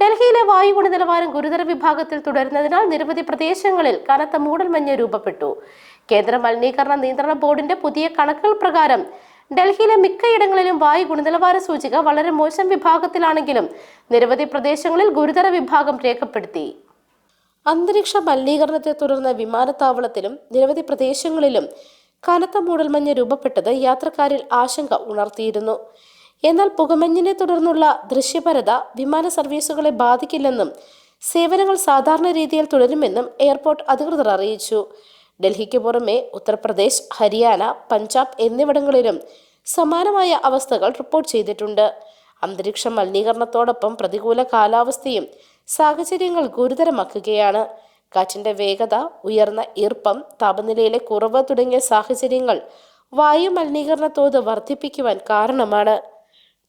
ഡൽഹിയിലെ വായു ഗുണനിലവാരം ഗുരുതര വിഭാഗത്തിൽ തുടരുന്നതിനാൽ നിരവധി പ്രദേശങ്ങളിൽ കനത്ത മൂടൽമഞ്ഞ് രൂപപ്പെട്ടു. കേന്ദ്ര മലിനീകരണ നിയന്ത്രണ ബോർഡിന്റെ പുതിയ കണക്കുകൾ പ്രകാരം ഡൽഹിയിലെ മിക്കയിടങ്ങളിലും വായു ഗുണനിലവാര സൂചിക വളരെ മോശം വിഭാഗത്തിലാണെങ്കിലും നിരവധി പ്രദേശങ്ങളിൽ ഗുരുതര വിഭാഗം രേഖപ്പെടുത്തി. അന്തരീക്ഷ മലിനീകരണത്തെ തുടർന്ന് വിമാനത്താവളത്തിലും നിരവധി പ്രദേശങ്ങളിലും കനത്ത മൂടൽമഞ്ഞ് രൂപപ്പെട്ടത് യാത്രക്കാരിൽ ആശങ്ക ഉണർത്തിയിരുന്നു. എന്നാൽ പുകമഞ്ഞിനെ തുടർന്നുള്ള ദൃശ്യപരത വിമാന സർവീസുകളെ ബാധിക്കില്ലെന്നും സേവനങ്ങൾ സാധാരണ രീതിയിൽ തുടരുമെന്നും എയർപോർട്ട് അധികൃതർ അറിയിച്ചു. ഡൽഹിക്ക് പുറമെ ഉത്തർപ്രദേശ് ഹരിയാന പഞ്ചാബ് എന്നിവിടങ്ങളിലും സമാനമായ അവസ്ഥകൾ റിപ്പോർട്ട് ചെയ്തിട്ടുണ്ട്. അന്തരീക്ഷ മലിനീകരണത്തോടൊപ്പം പ്രതികൂല കാലാവസ്ഥയും സാഹചര്യങ്ങൾ ഗുരുതരമാക്കുകയാണ്. കാറ്റിന്റെ വേഗത ഉയർന്ന ഈർപ്പം താപനിലയിലെ കുറവ് തുടങ്ങിയ സാഹചര്യങ്ങൾ വായു മലിനീകരണ തോത് വർദ്ധിപ്പിക്കുവാൻ കാരണമാണ്.